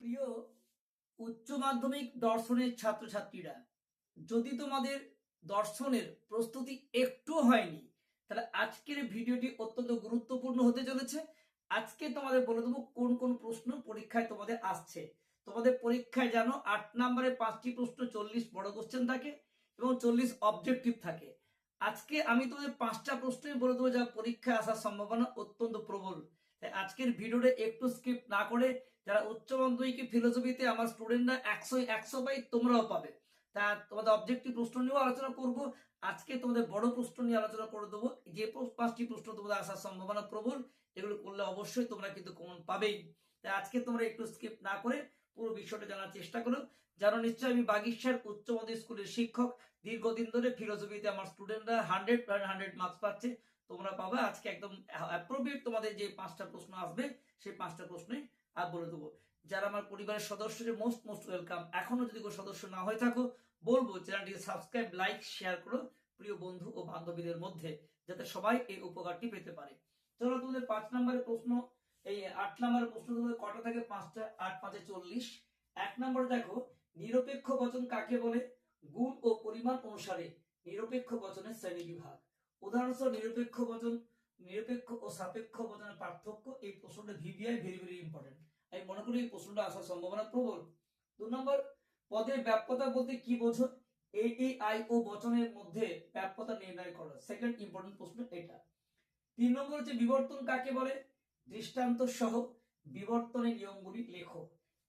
প্রিয় উচ্চ মাধ্যমিক দর্শনের ছাত্রছাত্রীরা, যদি তোমাদের দর্শনের প্রস্তুতি একটু হয়নি, তাহলে আজকের ভিডিওটি অত্যন্ত গুরুত্বপূর্ণ হতে চলেছে। আজকে তোমাদের বলে দেবো কোন কোন প্রশ্ন পরীক্ষায় তোমাদের আসছে। তোমাদের পরীক্ষায় জানো আট নম্বরে পাঁচটি প্রশ্ন চল্লিশ বড় কোশ্চেন থাকে এবং চল্লিশ অবজেক্টিভ থাকে। আজকে আমি তোমাদের পাঁচটা প্রশ্নই বলে দেবো যা পরীক্ষায় আসার সম্ভাবনা অত্যন্ত প্রবল। তাই আজকের ভিডিওটা একটু স্কিপ না করে যারা উচ্চ মাধ্যমিক ফিলোসফিতে আমার স্টুডেন্টরা একশো একশো পাই তোমরাও পাবে। তা তোমাদের অবজেক্টিভ প্রশ্ন নিয়েও আলোচনা করব। আজকে তোমাদের বড় প্রশ্ন নিয়ে আলোচনা করে দেবো। যে পাঁচটি প্রশ্ন তোমাদের আসার সম্ভাবনা প্রবল, এগুলো করলে অবশ্যই তোমরা কিন্তু কমন পাবেই। তাই আজকে তোমরা একটু স্কিপ না করে পুরো বিষয়টা জানার চেষ্টা করো। যেন নিশ্চয়ই আমি বাগিচার উচ্চ মাধ্যমিক স্কুলের শিক্ষক। দীর্ঘদিন ধরে ফিলোসফিতে আমার স্টুডেন্টরা হান্ড্রেড হান্ড্রেড মার্কস পাচ্ছে। তোমরা পাবে। আজকে একদম অ্যাপ্রোপ্রিয়েট তোমাদের যে পাঁচটা প্রশ্ন আসবে, সেই পাঁচটা প্রশ্নই আর বলে দেবো, যারা আমার পরিবারের সদস্যদের মোস্ট মোস্ট ওয়েলকাম এখনও যদি কোনো সদস্য না হয়ে থাকো, বলব চ্যানেলটিকে সাবস্ক্রাইব লাইক শেয়ার করো প্রিয় বন্ধু ও বান্ধবীদের মধ্যে, যাতে সবাই এই উপকারটি পেতে পারে। চলো তোমাদের পাঁচ নম্বরের প্রশ্ন, এই আট নম্বরের প্রশ্ন তোমাদের কটা থেকে পাঁচটা? আট, পাঁচে চল্লিশ। এক নম্বরে দেখো, নিরপেক্ষ বচন কাকে বলে? গুণ ও পরিমাণ অনুসারে নিরপেক্ষ বচনের শ্রেণি বিভাগ উদাহরণস্বরূপ, নিরপেক্ষ বচন নিরপেক্ষ ও সাপেক্ষ বচনের পার্থক্য এই প্রশ্নটা ভিভিআই ভেরি ভেরি ইম্পর্টেন্ট আমি মনে করি এই প্রশ্নটা আসার সম্ভাবনা প্রবল। দু নম্বর পদের ব্যাপ্যতা বলতে কি বোঝো? এ ও বচনের মধ্যে ব্যাপ্যতা নির্ণয় করো। সেকেন্ড ইম্পর্টেন্ট প্রশ্ন এটা। তিন নম্বর হচ্ছে বিবর্তন কাকে বলে? দৃষ্টান্ত সহ বিবর্তনের নিয়মগুলি লেখো।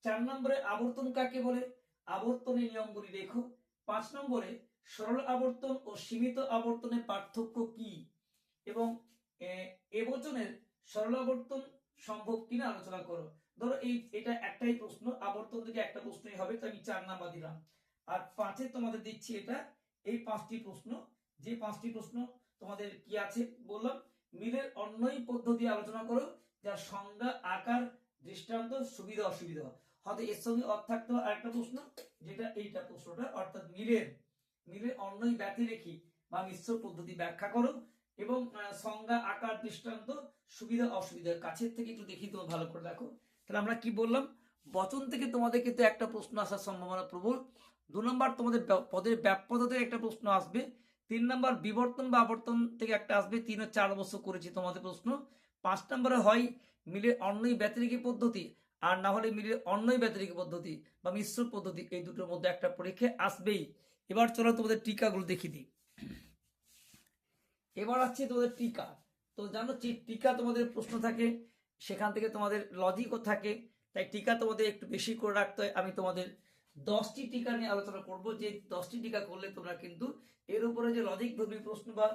চার নম্বরে আবর্তন কাকে বলে? আবর্তনের নিয়মগুলি লেখো। পাঁচ নম্বরে সরল আবর্তন ও সীমিত আবর্তনের পার্থক্য কি? এবং আহ, এবচনের সরল আবর্তন সম্ভব কিনা আলোচনা করো। ধরো এই এটা একটাই প্রশ্ন আবর্তন থেকে একটা প্রশ্নই হবে তো আমি চার নাম্বার দিলাম। আর পাঁচে তোমাদের দিচ্ছি এটা এই পাঁচটি প্রশ্ন। যে পাঁচটি প্রশ্ন তোমাদের কি আছে বললাম? মিলের অন্যই পদ্ধতি আলোচনা করো যার সংজ্ঞা আকার দৃষ্টান্ত সুবিধা অসুবিধা। হয়তো এর সঙ্গে অর্থ থাকতে আরেকটা প্রশ্ন যেটা এইটা প্রশ্নটা অর্থাৎ মিলের মিলের অন্যই ব্যতি রেখি বা মিশ্র পদ্ধতি ব্যাখ্যা করো। এবং সংজ্ঞা, আকার, দৃষ্টান্ত, সুবিধা, অসুবিধা, কাছের থেকে একটু দেখি তোমার ভালো করে দেখো। তাহলে আমরা কি বললাম? বচন থেকে তোমাদের কিন্তু একটা প্রশ্ন আসার সম্ভাবনা প্রবল। দু নম্বর তোমাদের পদের ব্যাপ্যতা থেকে একটা প্রশ্ন আসবে। তিন নম্বর বিবর্তন বা আবর্তন থেকে একটা আসবে। তিন ও চার বছর করেছি তোমাদের প্রশ্ন। পাঁচ নম্বরে হয় মিলের অন্যই ব্যতিরিকী পদ্ধতি আর না হলে মিলের অন্যই ব্যতিরিকী পদ্ধতি বা মিশ্র পদ্ধতি। এই দুটোর মধ্যে একটা পরীক্ষায় আসবেই। এবার চলো তোমাদের টিকাগুলো দেখিয়ে দিই। এবার আসছে তোমাদের টিকা। তো জানো টিকা তোমাদের প্রশ্ন থাকে, সেখান থেকে তোমাদের লজিকও থাকে। তাই টিকা তোমাদের একটু বেশি করে রাখতে হয়। আমি তোমাদের দশটি টিকা নিয়ে আলোচনা করব। যে দশটি টিকা করলে তোমরা কিন্তু এর উপরে যে লজিক ধর্মী প্রশ্ন বা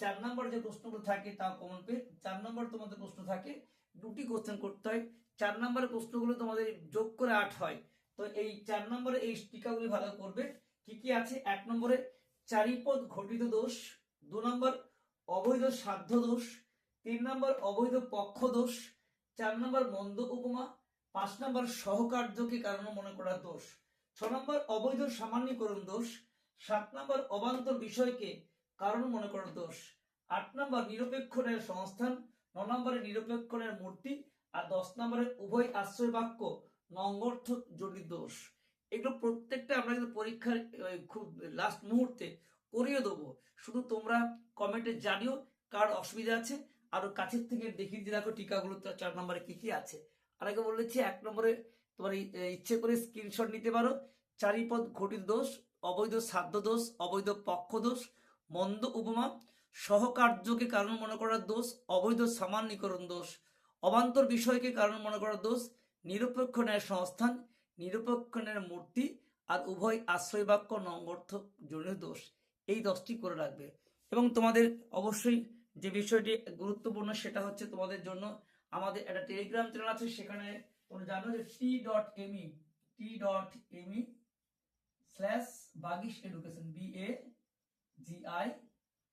চার নম্বর যে প্রশ্নগুলো থাকে, তা কমন পেয়ে চার নম্বর তোমাদের প্রশ্ন থাকে, দুটি কোশ্চেন করতে হয়। চার নম্বরের প্রশ্নগুলো তোমাদের যোগ করে আট হয়। তো এই চার নম্বরে এই টিকাগুলি ভালো করবে। কি কি আছে? এক নম্বরে চারিপদ ঘটিত দোষ দু নম্বর, অবৈধ সাধ্য দোষ, তিন নম্বর, অবৈধ পক্ষ দোষ, চার নম্বর, মন্দ উপমা, পাঁচ নম্বর, সহকার্যকে কারণ মনে করা দোষ, ছ নম্বর, অবৈধ সামান্যীকরণ দোষ, সাত নম্বর, অবান্তর বিষয়কে কারণ মনে করার দোষ, আট নম্বর নিরপেক্ষ ন্যায়ের সংস্থান, ন নম্বরে নিরপেক্ষ ন্যায়ের মূর্তি, আর দশ নম্বরে উভয় আশ্রয় বাক্য, নঙ্গর্থ জড়িত দোষ। এগুলো প্রত্যেকটা আমরা কিন্তু পরীক্ষার খুব লাস্ট মুহূর্তে করিয়ে দেবো। শুধু তোমরা কমেন্টে জানিও কার অসুবিধা আছে, আরও কাছের থেকে দেখিয়ে দিয়ে রাখো টিকাগুলো চার নম্বরে কি কি আছে। আর আগে বলেছি এক নম্বরে তোমার ইচ্ছে করে স্ক্রিনশট নিতে পারো। চারিপদ ঘটিত দোষ, অবৈধ সাধ্য দোষ, অবৈধ পক্ষ দোষ, মন্দ উপমা, সহকার্যকে কারণ মনে করার দোষ, অবৈধ সামান্যীকরণ দোষ, অবান্তর বিষয়কে কারণ মনে করার দোষ, নিরপেক্ষ ন্যায় সংস্থান, নিরপেক্ষ ন্যায়ের মূর্তি, আর উভয় আশ্রয় বাক্য নঙ্গর্থ জড়িত দোষ। এই দশটি করে রাখবে। এবং তোমাদের অবশ্যই যে বিষয়টি গুরুত্বপূর্ণ সেটা হচ্ছে তোমাদের জন্য আমাদের একটা টেলিগ্রাম চ্যানেল আছে, সেখানে তোমরা জানো যে T dot ME T dot ME slash Bagish education B A G I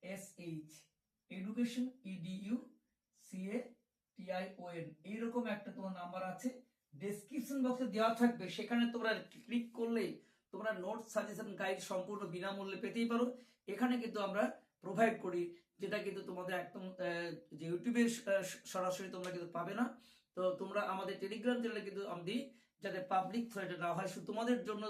S H education EDU C A T I O N এইরকম একটা তোমার নাম্বার আছে। ডেসক্রিপশন বক্সে দেওয়া থাকবে, সেখানে তোমরা ক্লিক করলেই তোমরা নোট সাজেশন গাইড সম্পূর্ণ বিনামূল্যে পেতেই পারো। এখানে কিন্তু আমরা প্রোভাইড করি, যেটা কিন্তু তোমাদের একদম যে ইউটিউবে সরাসরি তোমরা কিন্তু পাবে না। তো তোমরা আমাদের টেলিগ্রাম চ্যানেলে কিন্তু আমি দিই যাতে পাবলিক থ্রেড না হয়, শুধু তোমাদের জন্য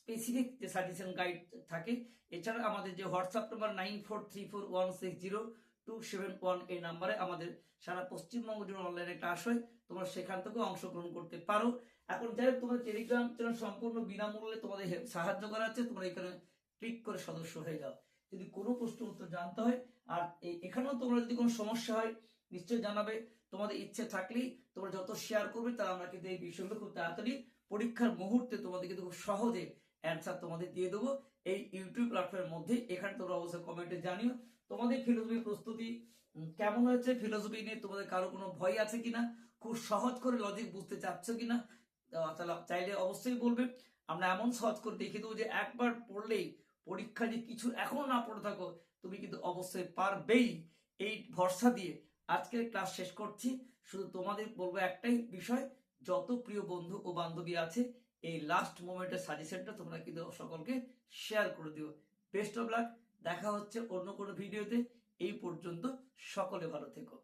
স্পেসিফিক যে সাজেশন গাইড থাকে, এছাড়া আমাদের যে WhatsApp number nine four three four one six zero two seven one এই নাম্বারে আমাদের সারা পশ্চিমবঙ্গ জুড়ে অনলাইনে ক্লাস হয়। তোমরা সেখান থেকেও অংশগ্রহণ করতে পারো। এখন যাই হোক, তোমাদের টেলিগ্রাম চ্যানেল সম্পূর্ণ বিনামূল্যে তোমাদের সাহায্য করা হচ্ছে। তোমরা এখানে ক্লিক করে সদস্য হয়ে যাও। যদি কোনো প্রশ্ন উত্তর জানতে হয়, আর এখানেও তোমরা যদি কোনো সমস্যা হয়, নিশ্চয়ই জানাবে। তোমাদের ইচ্ছে থাকলেই তোমরা যত শেয়ার করবে তারা আমরা কিন্তু এই বিষয়গুলো খুব তাড়াতাড়ি পরীক্ষার মুহূর্তে তোমাদের কিন্তু খুব সহজে অ্যান্সার তোমাদের দিয়ে দেবো। এই ইউটিউব প্ল্যাটফর্মের মধ্যে এখানে তোমরা অবশ্যই কমেন্টে জানিও। তোমাদের ফিলোসফি প্রস্তুতি কেমন হয়েছে? ফিলোসফি নিয়ে তোমাদের কারও কোনো ভয় আছে কিনা? খুব সহজ করে লজিক বুঝতে চাচ্ছ কিনা? তাহলে চাইলে অবশ্যই বলবে আমরা এমন সহজ করে দেখিয়ে দেবো যে একবার পড়লেই পরীক্ষা যে কিছু এখনও না পড়ে থাকো, তুমি কিন্তু অবশ্যই পারবেই। এই ভরসা দিয়ে আজকের ক্লাস শেষ করছি। শুধু তোমাদের বলব একটাই বিষয়, যত প্রিয় বন্ধু ও বান্ধবী আছে, এই লাস্ট মোমেন্টের সাজেশনটা তোমরা কিন্তু সকলকে শেয়ার করে দিও। বেস্ট অফ লাক দেখা হচ্ছে অন্য কোনো ভিডিওতে এই পর্যন্ত সকলে ভালো থেকো।